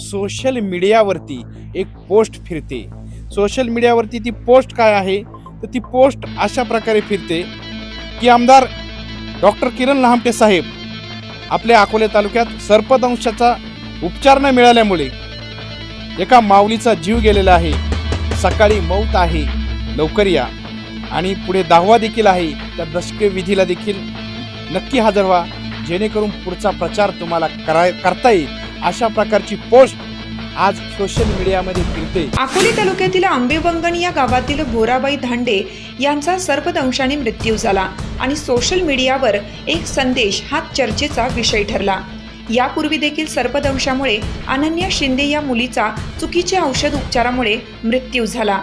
Social मीडियावरती एक post फिरते. सोशल मीडियावरती ती पोस्ट काय आहे? तर ती पोस्ट अशा प्रकारे फिरते की आमदार डॉक्टर किरण लहामटे साहेब आपल्या अकोले तालुक्यात सर्पदंशाचा उपचार न मिळाल्यामुळे एका माऊलीचा जीव गेलेला आहे. सकाळी मौत आहे लवकर या. आणि पुढे दहावा देखील आहे. त्या दशके विधीला देखील नक्की हजर व्हा. जेणेकरून पुढचा प्रचार तुम्हाला कराय करता येईल. अशा प्रकारची पोस्ट आज सोशल मीडियामध्ये फिरते. अकोले तालुक्यातील आंबेवंगण या गावातील भोराबाई धांडे यांचा सर्पदंशाने मृत्यू झाला आणि सोशल मीडियावर एक संदेश हा चर्चेचा विषय ठरला. यापूर्वी देखील सर्पदंशामुळे अनन्या शिंदे या मुलीचा चुकीच्या औषध उपचारामुळे मृत्यू झाला.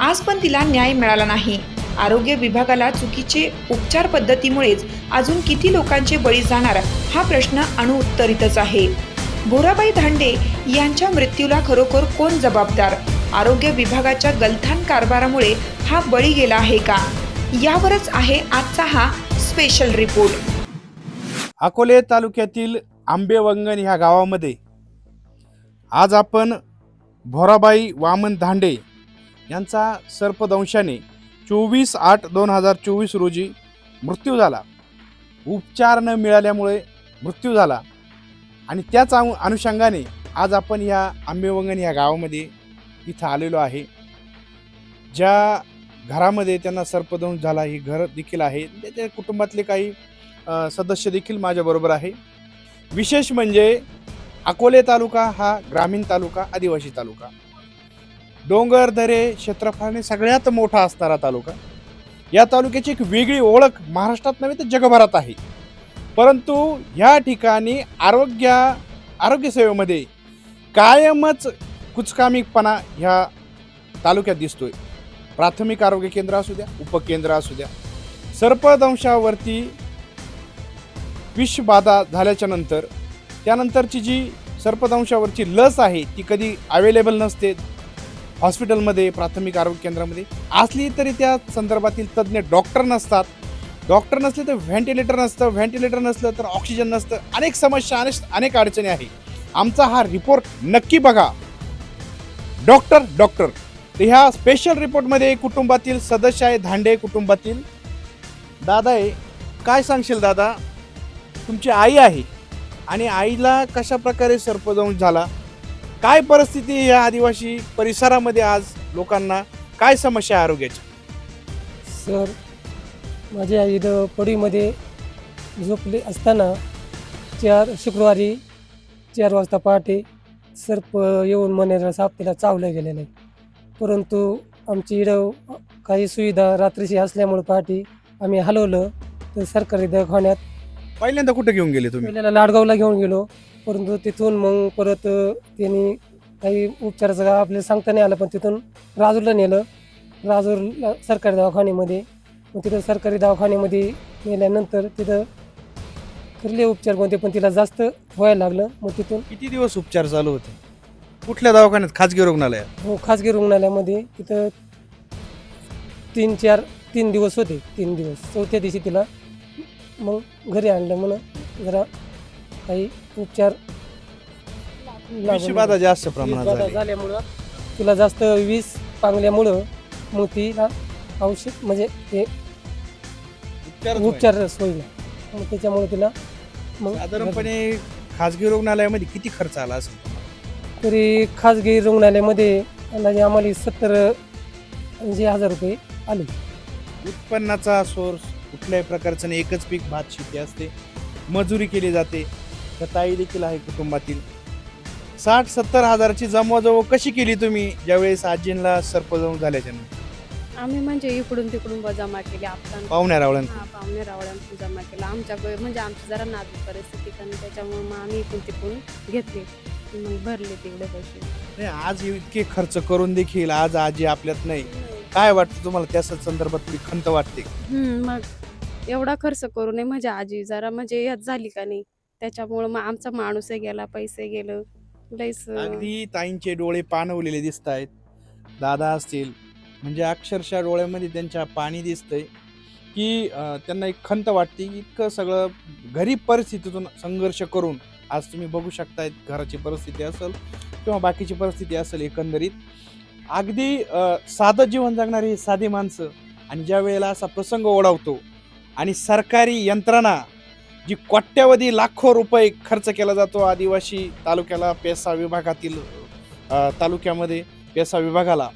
आज पण तिला न्याय मिळाला नाही. आरोग्य विभागाला चुकीचे उपचार पद्धतीमुळेच अजून किती लोकांचे बळी जाणार हा प्रश्न अणुउत्तरितच आहे. भोराबाई धांडे यांच्या मृत्यूला खरोखर कोण जबाबदार? आरोग्य विभागाच्या गलथान कारभारामुळे हा बळी गेला आहे का? यावरच आहे आजचा हा स्पेशल रिपोर्ट अकोले तालुक्यातील आंबेवंगण ह्या गावामध्ये आज आपण भोराबाई वामन धांडे यांचा सर्पदंशाने चोवीस आठ दोन हजार चोवीस रोजी मृत्यू झाला. उपचार न मिळाल्यामुळे मृत्यू झाला. आणि त्याच अनु- अनुषंगाने आज आपण या आंबेवंगण या गावामध्ये इथं आलेलो आहे. ज्या घरामध्ये त्यांना सर्पदंश झाला हे घर देखील आहे. त्याच्या कुटुंबातले काही सदस्य देखील माझ्याबरोबर आहे. विशेष म्हणजे अकोले तालुका हा ग्रामीण तालुका आदिवासी तालुका. डोंगर दरे क्षेत्रफळाने सगळ्यात मोठा असणारा तालुका. या तालुक्याची एक वेगळी ओळख महाराष्ट्रात नव्हे तर जगभरात आहे. परंतु ह्या ठिकाणी आरोग्य आरोग्यसेवेमध्ये कायमच कुचकामीपणा ह्या तालुक्यात दिसतोय. प्राथमिक आरोग्य केंद्र असू द्या उपकेंद्र असू द्या. सर्पदंशावरती विषबाधा झाल्याच्यानंतर त्यानंतरची जी सर्पदंशावरची लस आहे ती कधी अवेलेबल नसते हॉस्पिटलमध्ये प्राथमिक आरोग्य केंद्रामध्ये. असली तरी त्या संदर्भातील तज्ज्ञ डॉक्टर नसतात. डॉक्टर नसले तर व्हेंटिलेटर नसतं व्हेंटिलेटर नसलं तर ऑक्सिजन नसतं. अनेक समस्या अनेक अनेक अडचणी आहे. आमचा हा रिपोर्ट नक्की बघा. डॉक्टर डॉक्टर तर ह्या स्पेशल रिपोर्टमध्ये कुटुंबातील सदस्य आहे धांडे कुटुंबातील. दादा आहे काय सांगशील दादा? तुमची आई आहे आणि आईला कशा प्रकारे सर्पदंश झाला? काय परिस्थिती या आदिवासी परिसरामध्ये आज लोकांना? काय समस्या आरोग्याची? सर माझी आई इथं पडीमध्ये झोपले असताना चार शुक्रवारी चार वाजता पहाटे सर्प येऊन मनेरा साप तिला चावलं गेलेलं. आहे परंतु आमची इथं काही सुविधा रात्रीची असल्यामुळे पहाटे आम्ही हलवलं तर सरकारी दवाखान्यात पहिल्यांदा कुठे घेऊन गेले तुम्ही? पहिल्याला लाडगावला घेऊन गेलो. परंतु तिथून मग परत त्यांनी काही उपचाराचं आपल्याला सांगता नाही आलं पण तिथून राजूरला नेलं. राजूर सरकारी दवाखान्यामध्ये मग तिथं सरकारी दवाखान्यामध्ये नेल्यानंतर तिथं करले उपचार कोणते पण तिला जास्त व्हायला लागलं. मग तिथून किती दिवस उपचार चालू होते? कुठल्या दवाखान्यात? खाजगी रुग्णालयात? हो खाजगी रुग्णालयामध्ये तिथं तीन चार तीन दिवस होते. तीन दिवस. चौथ्या दिवशी तिला मग घरी आणलं म्हणून जरा काही उपचार विषबाधा जास्त प्रमाणात झाली. झाल्यामुळं तिला जास्त वीज पांगल्यामुळं मग तिला औषध म्हणजे हे उपचारच व्हायचे. उपचार होईल. मग त्याच्यामुळे तिला मग साधारणपणे खाजगी रुग्णालयामध्ये किती खर्च आला असेल? तरी खाजगी रुग्णालयामध्ये अंदाजे आम्हाला सत्तर ऐंशी हजार रुपये आले. उत्पन्नाचा सोर्स कुठल्याही प्रकारचं नाही. एकच पीक भात शेती असते. मजुरी केली जाते. तर ताई देखील आहे कुटुंबातील. साठ सत्तर हजाराची जमवाजमव कशी केली तुम्ही ज्यावेळेस आजींना सर्पदंश झाल्याच्यानंतर? आम्ही म्हणजे इकडून तिकडून ब जमा केली आपण पाहुण्या रावळ्यां हा पाहुणे रावळ्यांतून जमा केला. आमच्या म्हणजे आमची जरा नाजूक परिस्थिती कारण त्याच्यामुळे मग आम्ही इकडून तिकडून घेतले. मग भरले तेवढे पैसे. नाही, आज इतके खर्च करून देखील आज आजी आपल्यात नाही. काय वाटतं तुम्हाला? त्या संदर्भात थोडी खंत वाटते हम्म, मग एवढा खर्च करू नये. म्हणजे आजी जरा म्हणजे ह्यात झाली का नाही? त्याच्यामुळं मग आमचा माणूसही गेला पैसे गेलं. लईच अगदी ताईंचे डोळे पाणवलेले दिसत आहेत दादा असतील म्हणजे अक्षरशः डोळ्यामध्ये त्यांच्या पाणी दिसतंय की त्यांना एक खंत वाटते की इतकं सगळं घरी परिस्थितीतून संघर्ष करून आज तुम्ही बघू शकताय घराची परिस्थिती असेल किंवा बाकीची परिस्थिती असेल एकंदरीत. अगदी साधं जीवन जगणारी ही साधी माणसं आणि ज्या वेळेला असा प्रसंग ओढावतो आणि सरकारी यंत्रणा जी कोट्यावधी लाखो रुपये खर्च केला जातो आदिवासी तालुक्याला पेसा विभागातील तालुक्यामध्ये पेसा विभागाला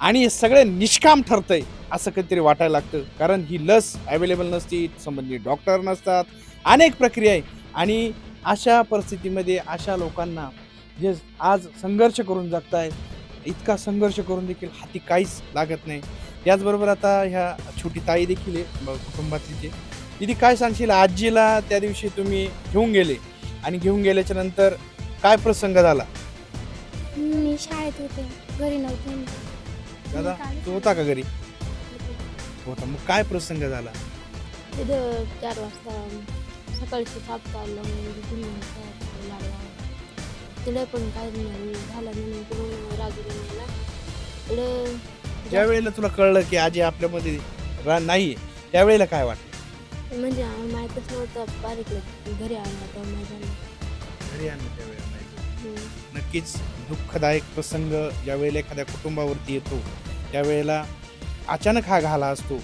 आणि हे सगळे निष्काम ठरतंय असं कधीतरी वाटायला लागतं. कारण ही लस अवेलेबल नसती संबंधित डॉक्टर नसतात अनेक प्रक्रिया आहे. आणि अशा परिस्थितीमध्ये अशा लोकांना जे आज संघर्ष करून जगतायत इतका संघर्ष करून देखील हाती काहीच लागत नाही. त्याचबरोबर आता ह्या छोटी ताई देखील आहे कुटुंबातली जे तिथे काय सांगशील? आजीला त्या दिवशी तुम्ही घेऊन गेले. आणि घेऊन गेल्याच्यानंतर काय प्रसंग झाला? मी शाळेत होते घरी नव्हते दादा तू होता का घरी? होता. मग काय प्रसंग झाला? तिथं चार वाजता सकाळची साप चाललं तिला पण काय नाही झालं म्हणून तिकडून राजूला नेला तिकडं त्यावेळेला तुला कळलं की आजी आपल्यामध्ये रा नाही त्यावेळेला काय वाटलं? म्हणजे आम्हाला माहीतच नव्हतं बारीक घरी आणला तेव्हा झालं घरी आणलं त्यावेळेला. नक्कीच दुःखदायक प्रसंग ज्यावेळेला एखाद्या कुटुंबावरती येतो त्यावेळेला अचानक हा घाला असतो.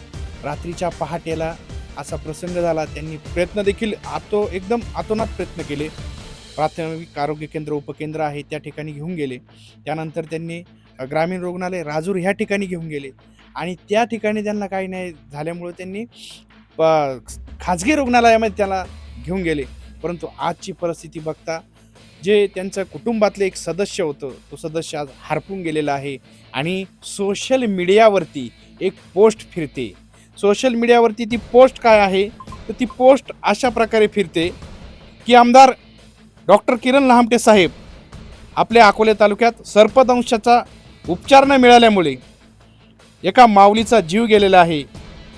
रात्रीच्या पहाटेला असा प्रसंग झाला त्यांनी प्रयत्न देखील आतो एकदम आतोनात प्रयत्न केले. प्राथमिक आरोग्य केंद्र उपकेंद्र आहे त्या ठिकाणी घेऊन गेले. त्यानंतर त्यांनी ग्रामीण रुग्णालय राजूर ह्या ठिकाणी घेऊन गेले. आणि त्या ठिकाणी त्यांना काही नाही झाल्यामुळे त्यांनी प- खाजगी रुग्णालयामध्ये त्याला घेऊन गेले. परंतु आजची परिस्थिती बघता जे त्यांचं कुटुंबातलं एक सदस्य होतं तो सदस्य आज हरपून गेलेला आहे आणि सोशल मीडियावरती एक पोस्ट फिरते. सोशल मीडियावरती ती पोस्ट काय आहे? तर ती पोस्ट अशा प्रकारे फिरते की आमदार डॉक्टर किरण लहामटे साहेब आपल्या अकोले तालुक्यात सर्पदंशाचा उपचार न मिळाल्यामुळे एका माऊलीचा जीव गेलेला आहे.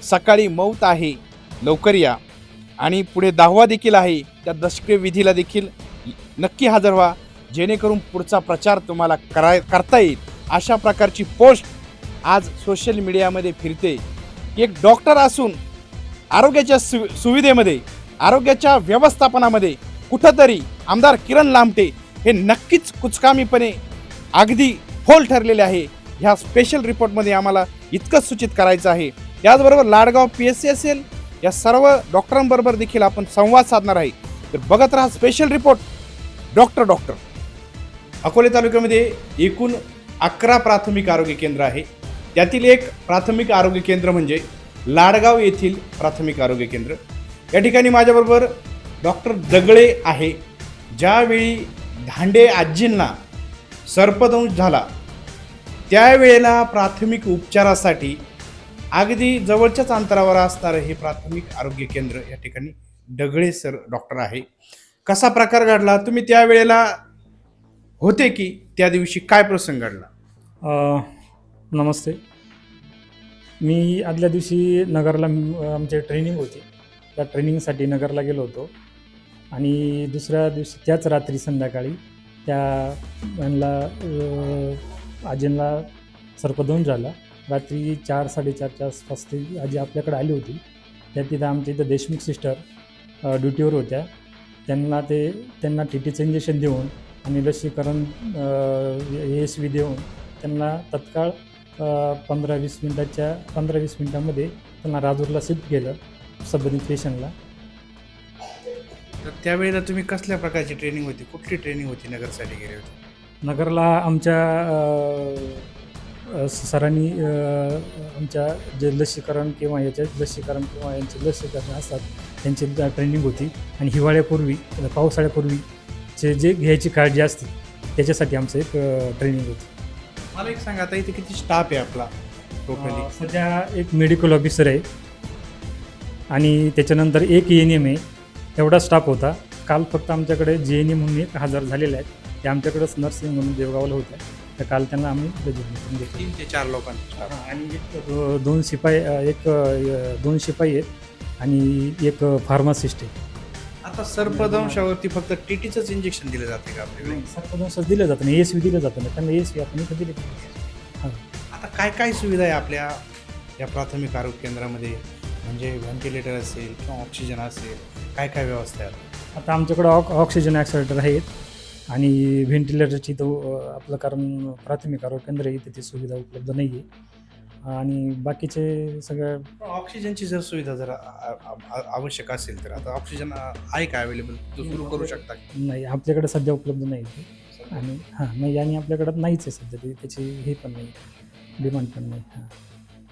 सकाळी मौत आहे लवकर या. आणि पुढे दहावा देखील आहे त्या दशक्रिय विधीला देखील नक्की हजर व्हा. जेणेकरून पुढचा प्रचार तुम्हाला कराय करता येईल. अशा प्रकारची पोस्ट आज सोशल मीडियामध्ये फिरते. एक डॉक्टर असून आरोग्याच्या सु सुविधेमध्ये आरोग्याच्या व्यवस्थापनामध्ये कुठंतरी आमदार किरण लामटे हे नक्कीच कुचकामीपणे अगदी फोल ठरलेले आहे. ह्या स्पेशल रिपोर्टमध्ये आम्हाला इतकंच सूचित करायचं आहे. त्याचबरोबर लाडगाव पी एस सी असेल या सर्व डॉक्टरांबरोबर देखील आपण संवाद साधणार आहे. तर बघत राहा special report doctor doctor. Akole तालुक्यामध्ये एकूण अकरा प्राथमिक आरोग्य केंद्र आहे. त्यातील एक प्राथमिक आरोग्य केंद्र म्हणजे लाडगाव येथील प्राथमिक आरोग्य केंद्र. या ठिकाणी माझ्याबरोबर डॉक्टर दगळे आहे. ज्यावेळी धांडे आजींना सर्पदंश झाला त्यावेळेला प्राथमिक उपचारासाठी अगदी जवळच्याच अंतरावर असणारं हे प्राथमिक आरोग्य केंद्र या ठिकाणी डगळे सर डॉक्टर आहे. कसा प्रकार घडला? तुम्ही त्यावेळेला होते की त्या दिवशी काय प्रसंग घडला? अ, नमस्ते. मी आदल्या दिवशी नगरला अ, आमची ट्रेनिंग होती. त्या ट्रेनिंगसाठी नगरला गेलो होतो. आणि दुसऱ्या दिवशी त्याच रात्री संध्याकाळी त्या यांना आजींना सर्पदोन झाला. रात्री चार साडेचारच्या आसपास ती आजी आपल्याकडे आली होती. त्या तिथं आमच्या इथं देशमुख सिस्टर ड्युटीवर होत्या. त्यांना ते त्यांना टी टीचं इंजेक्शन देऊन आणि लसीकरण एस व्ही देऊन त्यांना तत्काळ पंधरा वीस मिनटाच्या पंधरा वीस मिनटामध्ये त्यांना राजूरला शिफ्ट केलं संबंधित पेशंटला तर त्यावेळेला तुम्ही कसल्या प्रकारची ट्रेनिंग होती? कुठली ट्रेनिंग होती नगरसाठी गेले होते? नगरला आमच्या सरांनी आमच्या जे लसीकरण किंवा याच्या लसीकरण किंवा यांचे लसीकरण असतात त्यांची ट्रेनिंग होती. आणि हिवाळ्यापूर्वी अ, पावसाळ्यापूर्वीचे जे घ्यायची काळजी असते त्याच्यासाठी आमचं एक ट्रेनिंग होती. मला एक सांगा आता इथे किती स्टाफ आहे आपला टोटली सध्या एक मेडिकल ऑफिसर आहे. आणि त्याच्यानंतर एक एन एम आहे. एवढा स्टाफ होता. काल फक्त आमच्याकडे जे एन एम म्हणून एक हजार झालेले आहेत. ते आमच्याकडेच नर्सिंग म्हणून देवगावला होत्या तर काल त्यांना आम्ही तीन ते चार लोकांचा स्टाफ आणि एक दोन शिपाई एक दोन शिपाई आहेत. आणि एक फार्मासिस्ट आहे. आता सर्पदंशावरती फक्त टीटीचंच इंजेक्शन दिलं जाते का आपल्याकडे? सर्पदंश दिलं जातं नाही एस व्ही दिलं जातं नाही. त्यांना एस व्ही आपण इथं दिले आता काय काय सुविधा आहे आपल्या या प्राथमिक आरोग्य केंद्रामध्ये? म्हणजे व्हेंटिलेटर असेल किंवा ऑक्सिजन असेल काय काय व्यवस्था आहे? आता आमच्याकडं ऑक ऑक्सिजन ॲक्सिलेटर आहेत आणि व्हेंटिलेटरची तो आपलं कारण प्राथमिक आरोग्य केंद्र आहे तिथे सुविधा उपलब्ध नाही आहे आणि बाकीचे सगळं ऑक्सिजनची जर सुविधा जर आ- आ- आ- आवश्यक असेल तर आता ऑक्सिजन आहे का अवेलेबल तो सुरू करू शकता नाही आपल्याकडे सध्या उपलब्ध नाही ते. आणि हां नाही आणि आपल्याकडं नाहीच आहे सध्या ते. त्याची हे पण नाही डिमांड पण नाही हां.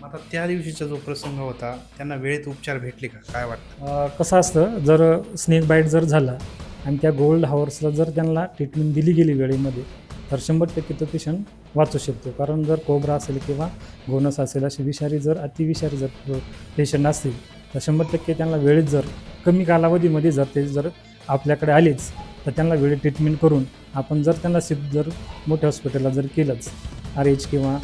मग आता त्या दिवशीचा जो प्रसंग होता त्यांना वेळेत उपचार भेटले का? काय वाटतं? अ, कसं असतं जर स्नेक बाईट जर झाला आणि त्या गोल्ड हावर्सला जर त्यांना ट्रीटमेंट दिली गेली वेळेमध्ये तर शंभर टक्के तो पेशंट वाचू शकतो. कारण जर कोबरा असेल किंवा गोनस असेल असे विषारी जर अतिविषारी जर पेशंट असतील तर शंभर टक्के त्यांना वेळेत जर कमी कालावधीमध्ये जर ते जर आपल्याकडे आलेच तर त्यांना वेळेत ट्रीटमेंट करून आपण जर त्यांना सिद्ध जर मोठ्या हॉस्पिटलला जर केलंच आर एच किंवा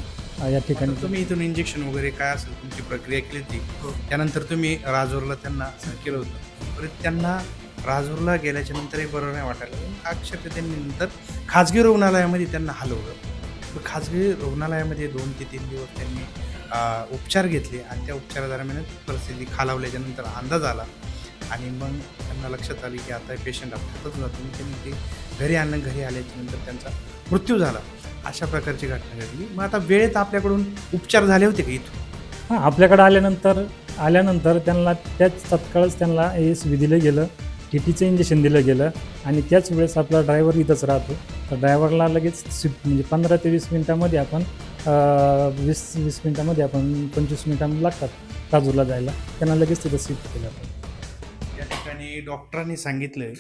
या ठिकाणी तुम्ही इथून इंजेक्शन वगैरे काय असेल तुमची प्रक्रिया केली होती त्यानंतर तुम्ही राजूरला त्यांना केलं होतं. परत त्यांना राजूरला गेल्याच्या नंतरही बरं नाही वाटायला लागलं. अक्षरशः त्यांनी नंतर खाजगी रुग्णालयामध्ये त्यांना हलवलं. खाजगी रुग्णालयामध्ये दोन ते तीन दिवस त्यांनी उपचार घेतले आणि त्या उपचारादरम्यान परिस्थिती खालावल्याच्या नंतर अंदाज आला. आणि मग त्यांना लक्षात आली की आता पेशंट अपघातच जातो. त्यांनी ते घरी आणलं घरी आल्याच्यानंतर त्यांचा मृत्यू झाला. अशा प्रकारची घटना घडली. मग आता वेळेत आपल्याकडून उपचार झाले होते का इथून? हां आपल्याकडे आल्यानंतर आल्यानंतर त्यांना त्याच तत्काळच त्यांना एस व्ही दिलं गेलं टी टीचं इंजेक्शन दिलं गेलं आणि त्याच वेळेस आपला ड्रायव्हर इथंच राहतो. तर ड्रायव्हरला लगेच स्विफ्ट म्हणजे पंधरा ते वीस मिनटामध्ये आपण वीस वीस मिनटामध्ये आपण पंचवीस मिनटामध्ये लागतात राजूरला जायला. त्यांना लगेच तिथं स्विफ्ट केलं जातं या ठिकाणी डॉक्टरांनी सांगितलं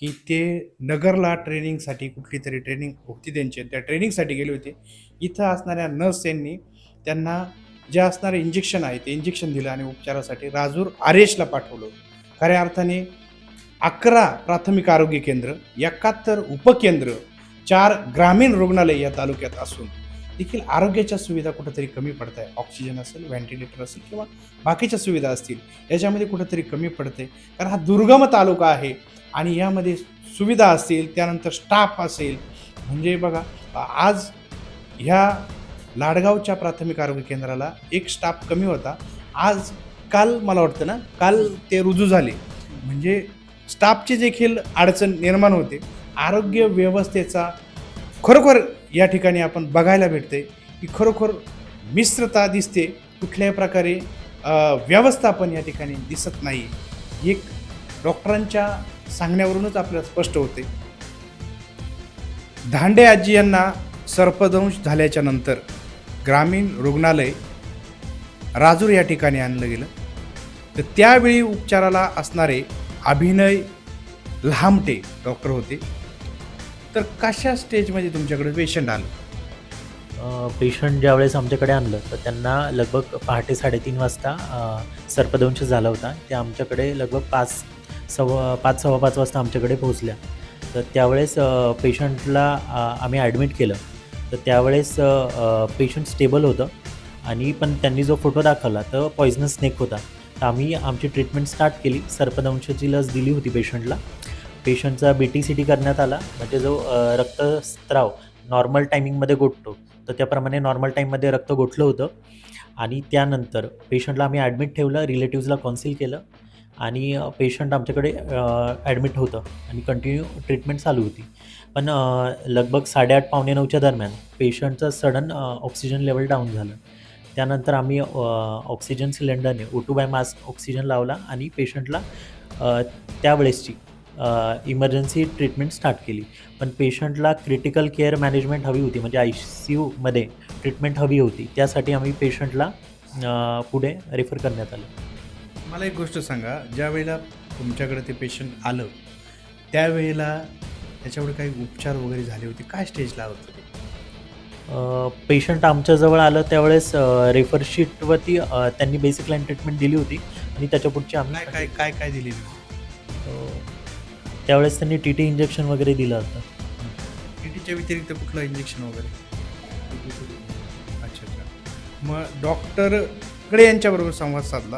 की ते नगरला ट्रेनिंगसाठी कुठली तरी ट्रेनिंग होती त्यांची त्या ट्रेनिंगसाठी गेले होते. इथं असणाऱ्या नर्स यांनी त्यांना जे असणारे इंजेक्शन आहे ते इंजेक्शन दिलं आणि उपचारासाठी राजूर आरेशला पाठवलं. खऱ्या अर्थाने अकरा प्राथमिक आरोग्य केंद्र एकाहत्तर उपकेंद्र चार ग्रामीण रुग्णालय या तालुक्यात असून देखील आरोग्याच्या सुविधा कुठंतरी कमी पडत आहे ऑक्सिजन असेल व्हेंटिलेटर असेल किंवा बाकीच्या सुविधा असतील याच्यामध्ये कुठंतरी कमी पडते कारण हा दुर्गम तालुका आहे आणि यामध्ये सुविधा असतील त्यानंतर स्टाफ असेल. म्हणजे बघा आज ह्या लाडगावच्या प्राथमिक आरोग्य केंद्राला एक स्टाफ कमी होता. आज काल मला वाटतं ना काल ते रुजू झाले. म्हणजे स्टाफची देखील अडचण निर्माण होते. आरोग्य व्यवस्थेचा खरोखर या ठिकाणी आपण बघायला भेटते की खरोखर मिश्रता दिसते कुठल्याही प्रकारे व्यवस्थापन या ठिकाणी दिसत नाही. एक डॉक्टरांच्या सांगण्यावरूनच आपल्याला स्पष्ट होते धांडे आजी यांना सर्पदंश झाल्याच्यानंतर ग्रामीण रुग्णालय राजूर या ठिकाणी आणलं गेलं. तर त्यावेळी उपचाराला असणारे अभिनय लहामटे डॉक्टर होते. तर कशा स्टेजमध्ये तुमच्याकडे पेशंट आलं? पेशंट ज्यावेळेस आमच्याकडे आणलं तर त्यांना लगभग पहाटे साडेतीन वाजता सर्पदंश झाला होता. ते आमच्याकडे लगभग पाच सव्वा पाच सव्वा पाच वाजता आमच्याकडे पोहोचल्या. तर त्यावेळेस पेशंटला आम्ही ॲडमिट केलं. तर त्यावेळेस पेशंट स्टेबल होतं आणि पण त्यांनी जो फोटो दाखवला तर पॉयझनस स्नेक होता. तर आम्ही आमची ट्रीटमेंट स्टार्ट केली. सर्पदंशाची लस दिली होती पेशंटला पेशंटचा बी टी सी टी करण्यात आला. म्हणजे जो रक्तस्त्राव रक्तस्राव नॉर्मल टायमिंगमध्ये गोठतो तर त्याप्रमाणे नॉर्मल टाईममध्ये रक्त गोठलं होतं. आणि त्यानंतर पेशंटला आम्ही ॲडमिट ठेवलं रिलेटिव्जला कॉन्सिल केलं आणि पेशंट आमच्याकडे ॲडमिट होतं आणि कंटिन्यू ट्रीटमेंट चालू होती. पण लगभग साडेआठ पावणे नऊच्या दरम्यान पेशंटचं सडन ऑक्सिजन लेवल डाऊन झालं. त्यानंतर आम्ही oxygen सिलेंडरने O two by mask oxygen लावला आणि पेशंटला त्यावेळेसची इमर्जन्सी ट्रीटमेंट स्टार्ट केली. पण पेशंटला क्रिटिकल केअर मॅनेजमेंट हवी होती. म्हणजे आय सी यूमध्ये ट्रीटमेंट हवी होती. त्यासाठी आम्ही पेशंटला पुढे रेफर करण्यात आलं. मला एक गोष्ट सांगा. ज्या वेळेला तुमच्याकडे ते पेशंट आलं त्यावेळेला त्याच्यावर काही उपचार वगैरे झाले होते? काय स्टेजला होतं ते? पेशंट आमच्याजवळ आलं त्यावेळेस रेफर शीटवरती अ, त्यांनी बेसिक लाईन ट्रीटमेंट दिली होती. आणि त्याच्या पुढची आम्ही काय काय काय अ, त्यावेळेस त्यांनी टी टी इंजेक्शन वगैरे दिलं होतं. टीटीच्या व्यतिरिक्त कुठलं इंजेक्शन वगैरे? अच्छा अच्छा. मग डॉक्टरकडे यांच्याबरोबर संवाद साधला.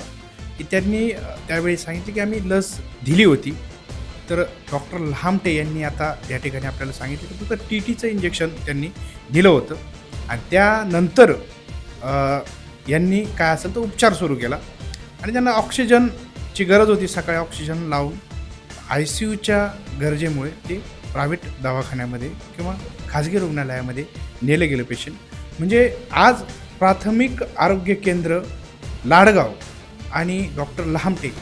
की त्यांनी अ, त्यावेळी सांगितले की आम्ही लस दिली होती. तर डॉक्टर लहामटे यांनी आता या ठिकाणी आपल्याला सांगितलं की फक्त टी टीचं इंजेक्शन त्यांनी दिलं होतं. आणि त्यानंतर अ, यांनी काय असेल तो उपचार सुरू केला. आणि त्यांना ऑक्सिजनची गरज होती सकाळी ऑक्सिजन लावून. आय सी यूच्या गरजेमुळे ते प्रायव्हेट दवाखान्यामध्ये किंवा खाजगी रुग्णालयामध्ये नेलं गेलं पेशंट म्हणजे आज प्राथमिक आरोग्य केंद्र लाडगाव आणि डॉक्टर लहामटे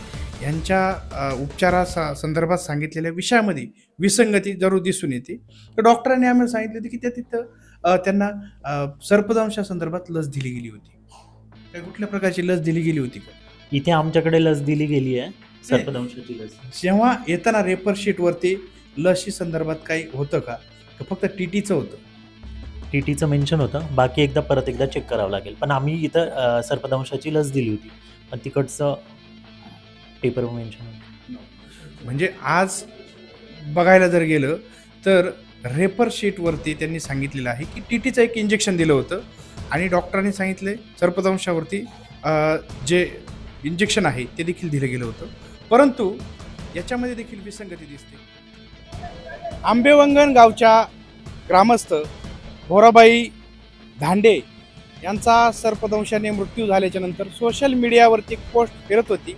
यांच्या उपचारा सा संदर्भात सांगितलेल्या विषयामध्ये विसंगती जरूर दिसून येते. तर डॉक्टरांनी आम्हाला सांगितलं होतं की त्या तिथं त्यांना सर्पदंशा संदर्भात लस दिली गेली होती. काय कुठल्या प्रकारची लस दिली गेली होती? का इथे आमच्याकडे लस दिली गेली आहे. सर्पदंशाची लस जेव्हा येताना रेपर शीटवरती लसी संदर्भात काही होतं का? का फक्त टी टीचं होतं. टी टीचं मेन्शन होतं. बाकी एकदा परत एकदा चेक करावं लागेल. पण आम्ही इथं अ, सर्पदंशाची लस दिली होती. पण तिकडचं पेपर मेन्शन म्हणजे आज बघायला जर गेलं तर रेपर शीटवरती त्यांनी सांगितलेलं आहे की टी टीचं एक इंजेक्शन दिलं होतं. आणि डॉक्टरांनी सांगितले सर्पदंशावरती अ, जे इंजेक्शन आहे ते देखील दिलं गेलं होतं. परंतु याच्यामध्ये देखील विसंगती दिसते. आंबेवंगण गावच्या ग्रामस्थ भोराबाई धांडे यांचा सर्पदंशाने मृत्यू झाल्याच्यानंतर सोशल मीडियावरती पोस्ट फिरत होती.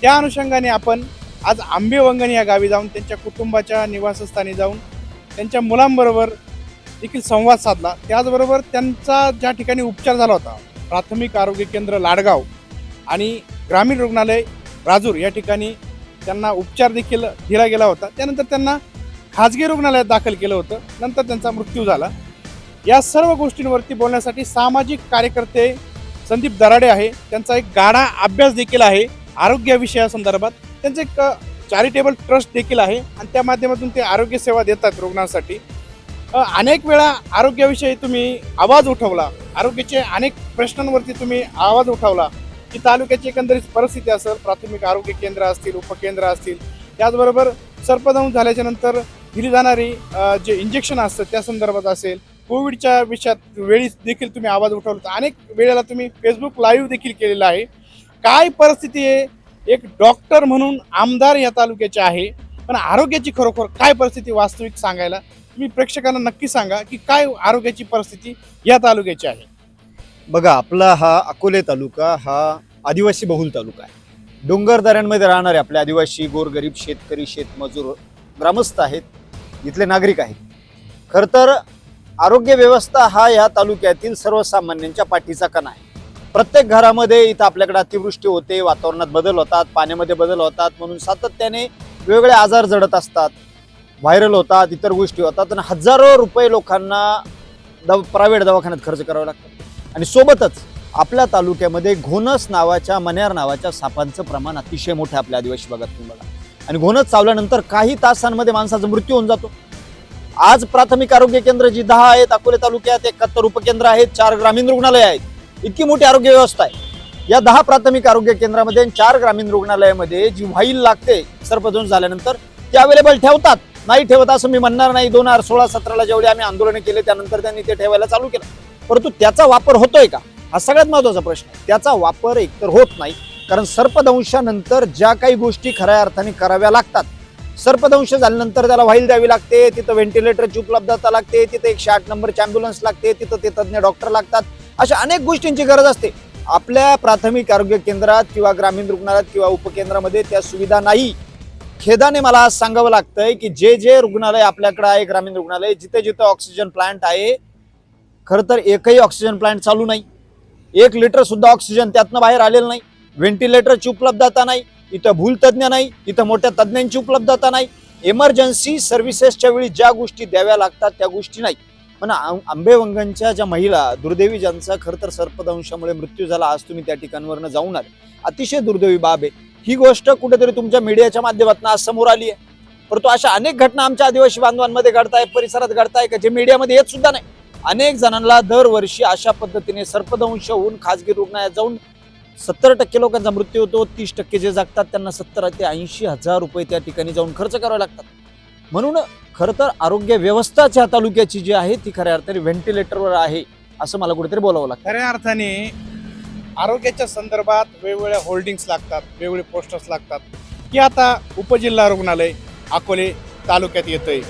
त्या अनुषंगाने आपण आज आंबेवंगण या गावी जाऊन त्यांच्या कुटुंबाच्या निवासस्थानी जाऊन त्यांच्या मुलांबरोबर देखील संवाद साधला. त्याचबरोबर त्यांचा ज्या ठिकाणी उपचार झाला होता प्राथमिक आरोग्य केंद्र लाडगाव आणि ग्रामीण रुग्णालय राजूर या ठिकाणी त्यांना उपचार देखील दिला गेला होता. त्यानंतर त्यांना खाजगी रुग्णालयात दाखल केलं होतं. नंतर त्यांचा मृत्यू झाला. या सर्व गोष्टींवरती बोलण्यासाठी सामाजिक कार्यकर्ते संदीप दराडे आहे. त्यांचा एक गाढा अभ्यास देखील आहे. आरोग्य विषयासंदर्भात त्यांचं एक चॅरिटेबल ट्रस्ट देखील आहे आणि त्या माध्यमातून ते आरोग्य सेवा देतात रुग्णांसाठी. अनेक वेळा आरोग्याविषयी तुम्ही आवाज उठवला. आरोग्याचे अनेक प्रश्नांवरती तुम्ही आवाज उठवला. की तालुक्याची एकंदरीत परिस्थिती असेल प्राथमिक आरोग्य केंद्र असतील उपकेंद्र असतील त्याचबरोबर सर्पदंश झाल्याच्यानंतर दिली जाणारी जे इंजेक्शन असतं त्या संदर्भात असेल कोविडच्या विषयात वेळी देखील तुम्ही आवाज उठवला. होता. अनेक वेळेला तुम्ही फेसबुक लाईव्ह देखील केलेला आहे. काय परिस्थिती आहे? एक डॉक्टर म्हणून आमदार या तालुक्याचे आहे पण आरोग्याची खरोखर काय परिस्थिती वास्तविक सांगायला तुम्ही प्रेक्षकांना नक्की सांगा की काय आरोग्याची परिस्थिती या तालुक्याची आहे. बघा आपला हा अकोले तालुका हा आदिवासी बहुल तालुका आहे. डोंगरदऱ्यांमध्ये राहणारे आपले आदिवासी गोरगरीब शेतकरी शेतमजूर ग्रामस्थ आहेत. इथले नागरिक आहेत. खरं तर आरोग्य व्यवस्था हा या तालुक्यातील सर्वसामान्यांच्या पाठीचा कणा आहे. प्रत्येक घरामध्ये इथं आपल्याकडे अतिवृष्टी होते वातावरणात बदल होतात पाण्यामध्ये बदल होतात म्हणून सातत्याने वेगवेगळे आजार जडत असतात. व्हायरल होतात इतर गोष्टी होतात आणि हजारो रुपये लोकांना दव प्रायव्हेट दवाखान्यात खर्च करावा लागतात. आणि सोबतच आपल्या तालुक्यामध्ये घोणस नावाच्या मन्यार नावाच्या सापांचं प्रमाण अतिशय मोठं आहे आपल्या आदिवासी भागात तुम्ही बघा. आणि घोणस चावल्यानंतर काही तासांमध्ये माणसाचा मृत्यू होऊन जातो. आज प्राथमिक आरोग्य केंद्र जी दहा आहेत अकोले तालुक्यात एकाहत्तर उपकेंद्र आहेत चार ग्रामीण रुग्णालय आहेत. इतकी मोठी आरोग्य व्यवस्था आहे. या दहा प्राथमिक आरोग्य केंद्रामध्ये आणि चार ग्रामीण रुग्णालयामध्ये जी व्हाईल लागते सर्पजून झाल्यानंतर ते अवेलेबल ठेवतात. नाही ठेवत असं मी म्हणणार नाही. दोन हजार सोळा सतराला जेवढे आम्ही आंदोलन केले त्यानंतर त्यांनी ते ठेवायला चालू केलं. परंतु त्याचा वापर होतोय का? हा सगळ्यात महत्त्वाचा प्रश्न आहे. त्याचा वापर एकतर होत नाही कारण सर्पदंशानंतर ज्या काही गोष्टी खऱ्या अर्थाने कराव्या लागतात सर्पदंश झाल्यानंतर त्याला व्हाईल द्यावी लागते तिथं व्हेंटिलेटरची उपलब्धता लागते तिथं एकशे आठ नंबरची अँब्युलन्स लागते तिथं ते तज्ज्ञ डॉक्टर लागतात. अशा अनेक गोष्टींची गरज असते. आपल्या प्राथमिक आरोग्य केंद्रात किंवा ग्रामीण रुग्णालयात किंवा उपकेंद्रामध्ये त्या सुविधा नाही. खेदाने मला आज सांगावं लागतंय की जे जे रुग्णालय आपल्याकडे आहे ग्रामीण रुग्णालय जिथे जिथे ऑक्सिजन प्लांट आहे खरं तर एकही ऑक्सिजन प्लांट चालू नाही. एक लिटरसुद्धा ऑक्सिजन त्यातनं बाहेर आलेलं नाही. व्हेंटिलेटरची उपलब्धता नाही. इथं भूलतज्ञ नाही. इथं मोठ्या तज्ज्ञांची उपलब्धता नाही. इमर्जन्सी सर्व्हिसेसच्या वेळी ज्या गोष्टी द्याव्या लागतात त्या गोष्टी नाही. पण आं- आंबेवंगनच्या ज्या महिला दुर्दैवी ज्यांचा खरं तर सर्पदंशामुळे मृत्यू झाला आज तुम्ही त्या ठिकाणवरनं जाऊन आले. अतिशय दुर्दैवी बाब आहे. ही गोष्ट कुठेतरी तुमच्या मीडियाच्या माध्यमातून आज समोर आली आहे. परंतु अशा अनेक घटना आमच्या आदिवासी बांधवांमध्ये घडताय परिसरात घडताय का जे मीडियामध्ये येत सुद्धा नाही? अनेक जणांना दरवर्षी अशा पद्धतीने सर्पदंश होऊन खाजगी रुग्णालयात जाऊन सत्तर टक्के लोकांचा मृत्यू होतो तीस टक्के जे जगतात त्यांना सत्तर ते ऐंशी हजार रुपये त्या ठिकाणी जाऊन खर्च करावे लागतात. म्हणून खरं तर आरोग्य व्यवस्थाच ह्या तालुक्याची जी आहे ती खऱ्या अर्थाने व्हेंटिलेटरवर आहे असं मला कुठेतरी बोलावं लागतं. खऱ्या अर्थाने आरोग्याच्या संदर्भात वेगवेगळ्या होल्डिंग्स लागतात वेगवेगळे पोस्टर्स लागतात. की आता उपजिल्हा रुग्णालय अकोले तालुक्यात येतंय.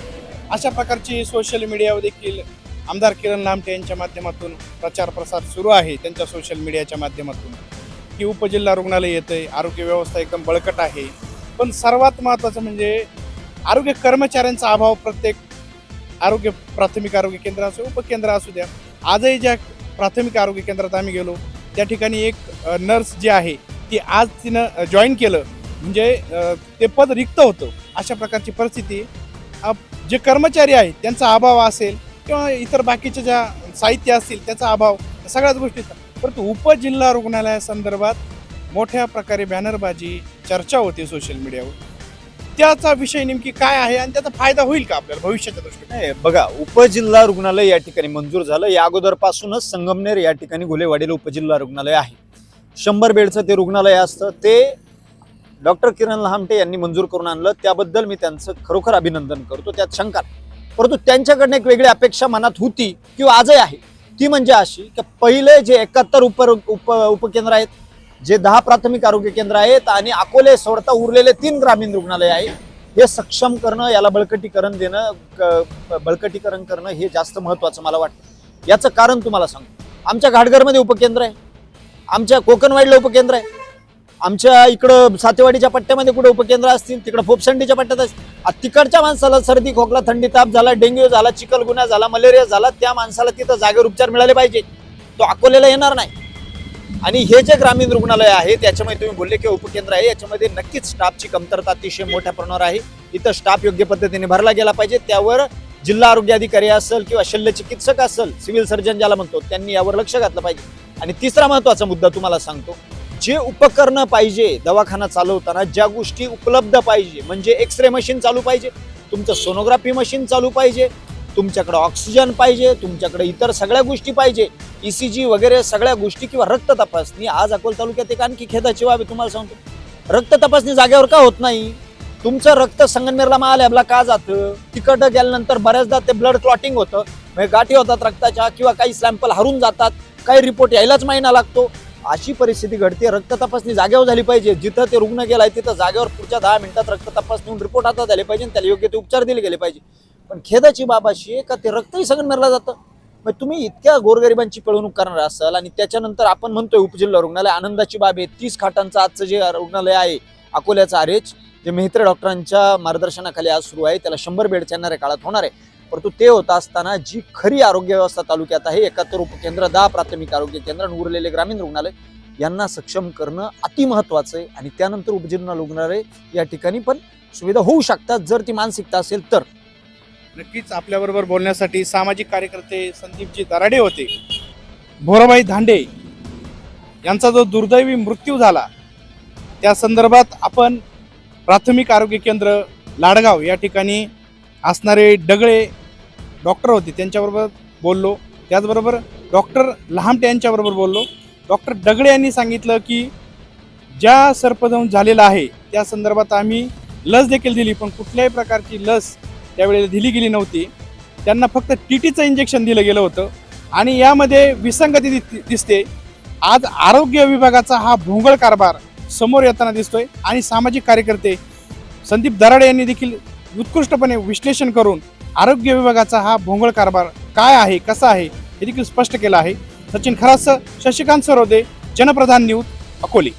अशा प्रकारची सोशल मीडियावर देखील आमदार किरण लामटे यांच्या माध्यमातून प्रचार प्रसार सुरू आहे. त्यांच्या सोशल मीडियाच्या माध्यमातून. की उपजिल्हा रुग्णालय येतंय आरोग्य व्यवस्था एकदम बळकट आहे. पण सर्वात महत्त्वाचं म्हणजे आरोग्य कर्मचाऱ्यांचा अभाव प्रत्येक आरोग्य प्राथमिक आरोग्य केंद्र असो उपकेंद्र असू द्या. आजही ज्या प्राथमिक आरोग्य केंद्रात आम्ही गेलो त्या ठिकाणी एक नर्स जी आहे ती आज तिनं जॉईन केलं. म्हणजे ते पद रिक्त होतं. अशा प्रकारची परिस्थिती. जे कर्मचारी आहेत त्यांचा अभाव असेल किंवा इतर बाकीच्या ज्या साहित्य असतील त्याचा अभाव सगळ्याच गोष्टीचा परंतु उपजिल्हा रुग्णालयासंदर्भात मोठ्या प्रकारे बॅनरबाजी चर्चा होते सोशल मीडियावर. त्याचा विषय नेमकी काय आहे आणि त्याचा फायदा होईल का आपल्याला भविष्याच्या दृष्टीने? बघा उपजिल्हा रुग्णालय या ठिकाणी मंजूर झालं. या अगोदरपासूनच संगमनेर या ठिकाणी घुलेवाडीला उपजिल्हा रुग्णालय आहे. शंभर बेडचं ते रुग्णालय असतं. ते डॉक्टर किरण लहामटे यांनी मंजूर करून आणलं. त्याबद्दल मी त्यांचं खरोखर अभिनंदन करतो. त्यात शंका नाही. परंतु त्यांच्याकडनं एक वेगळी अपेक्षा मनात होती किंवा आजही आहे. ती म्हणजे अशी की पहिले जे एकाहत्तर उप उप उपकेंद्र आहेत जे दहा प्राथमिक आरोग्य केंद्र आहेत आणि अकोले सोडता उरलेले तीन ग्रामीण रुग्णालय आहे हे सक्षम करणं याला बळकटीकरण देणं क- बळकटीकरण करणं हे जास्त महत्वाचं मला वाटतं. याचं कारण तुम्हाला सांगतो. आमच्या घाटघरमध्ये उपकेंद्र आहे. आमच्या कोकणवाडीला उपकेंद्र आहे. आमच्या इकडं सातेवाडीच्या पट्ट्यामध्ये कुठे उपकेंद्र असतील तिकडं फोपसंडीच्या पट्ट्यात असतील तिकडच्या माणसाला सर्दी खोकला थंडी ताप झाला डेंग्यू झाला चिकलगुन्हा झाला मलेरिया झाला त्या माणसाला तिथं जागेवर उपचार मिळाले पाहिजे. तो अकोल्याला येणार नाही. आणि हे जे ग्रामीण रुग्णालय आहे त्याच्यामध्ये तुम्ही बोलले की उपकेंद्र आहे याच्यामध्ये नक्कीच स्टाफची कमतरता अतिशय मोठ्या प्रमाणावर आहे. इथं स्टाफ योग्य पद्धतीने भरला गेला पाहिजे. त्यावर जिल्हा आरोग्य अधिकारी असेल किंवा शल्य चिकित्सक असेल सिव्हिल सर्जन ज्याला म्हणतो त्यांनी यावर लक्ष घातलं पाहिजे. आणि तिसरा महत्त्वाचा मुद्दा तुम्हाला सांगतो जे उपकरणं पाहिजे दवाखाना चालवताना ज्या गोष्टी उपलब्ध पाहिजे म्हणजे एक्स रे मशीन चालू पाहिजे तुमचं सोनोग्राफी मशीन चालू पाहिजे तुमच्याकडे ऑक्सिजन पाहिजे तुमच्याकडे इतर सगळ्या गोष्टी पाहिजे ई सी जी वगैरे सगळ्या गोष्टी किंवा रक्त तपासणी आज अकोल तालुक्यात एक आणखी खेदाची बाब आहे तुम्हाला सांगतो. रक्त तपासणी जागेवर का होत नाही? तुमचं रक्त संगमनेरला महालॅबला का जातं? तिकडं गेल्यानंतर बऱ्याचदा ते ब्लड क्लॉटिंग होतं. म्हणजे गाठी होतात रक्ताच्या किंवा काही सॅम्पल हरून जातात. काही रिपोर्ट यायलाच महिना लागतो. अशी परिस्थिती घडते. रक्त तपासणी जागेवर झाली पाहिजे. जिथं ते रुग्ण गेलाय तिथं जागेवर पुढच्या दहा मिनिटात रक्त तपासणी होऊन रिपोर्ट हातात आले पाहिजे आणि त्याला योग्य ते उपचार दिले गेले पाहिजे. पण खेदाची बाब अशी आहे का ते रक्तही सगळं संगमनेरला जातं? मग तुम्ही इतक्या गोरगरिबांची पिळवणूक करणार असाल आणि त्याच्यानंतर आपण म्हणतोय उपजिल्हा रुग्णालय आनंदाची बाब आहे. तीस खाटांचं आजचं जे रुग्णालय आहे अकोल्याचं आरेच जे मेहत्रे डॉक्टरांच्या मार्गदर्शनाखाली आज सुरू आहे त्याला शंभर बेडच्या येणाऱ्या काळात होणार आहे. परंतु ते होत असताना जी खरी आरोग्य व्यवस्था तालुक्यात आहे एकाहत्तर उपकेंद्र दहा प्राथमिक आरोग्य केंद्र आणि उरलेले ग्रामीण रुग्णालय यांना सक्षम करणं अतिमहत्वाचं आहे आणि त्यानंतर उपजिल्हा रुग्णालय या ठिकाणी पण सुविधा होऊ शकतात. जर ती मानसिकता असेल तर. नक्कीच आपल्याबरोबर बोलण्यासाठी सामाजिक कार्यकर्ते संदीपजी दराडे होते. भोराबाई धांडे यांचा जो दुर्दैवी मृत्यू झाला त्या संदर्भात आपण प्राथमिक आरोग्य केंद्र लाडगाव या ठिकाणी असणारे डगळे डॉक्टर होते त्यांच्याबरोबर बोललो. त्याचबरोबर डॉक्टर लहामटे यांच्याबरोबर बोललो. डॉक्टर डगळे यांनी सांगितलं की ज्या सर्पदंश झालेला आहे त्या संदर्भात आम्ही लस देखील दिली पण कुठल्याही प्रकारची लस त्यावेळेला दिली गेली नव्हती. त्यांना फक्त टी टीचं इंजेक्शन दिलं गेलं होतं. आणि यामध्ये विसंगती दिसते. आज आरोग्य विभागाचा हा भोंगळ कारभार समोर येताना दिसतोय. आणि सामाजिक कार्यकर्ते संदीप दराडे यांनी देखील उत्कृष्टपणे विश्लेषण करून आरोग्य विभागाचा हा भोंगळ कारभार काय आहे कसा आहे हे देखील स्पष्ट केलं आहे. सचिन खरास शशिकांत सरोदे जनप्रधान न्यूज अकोली.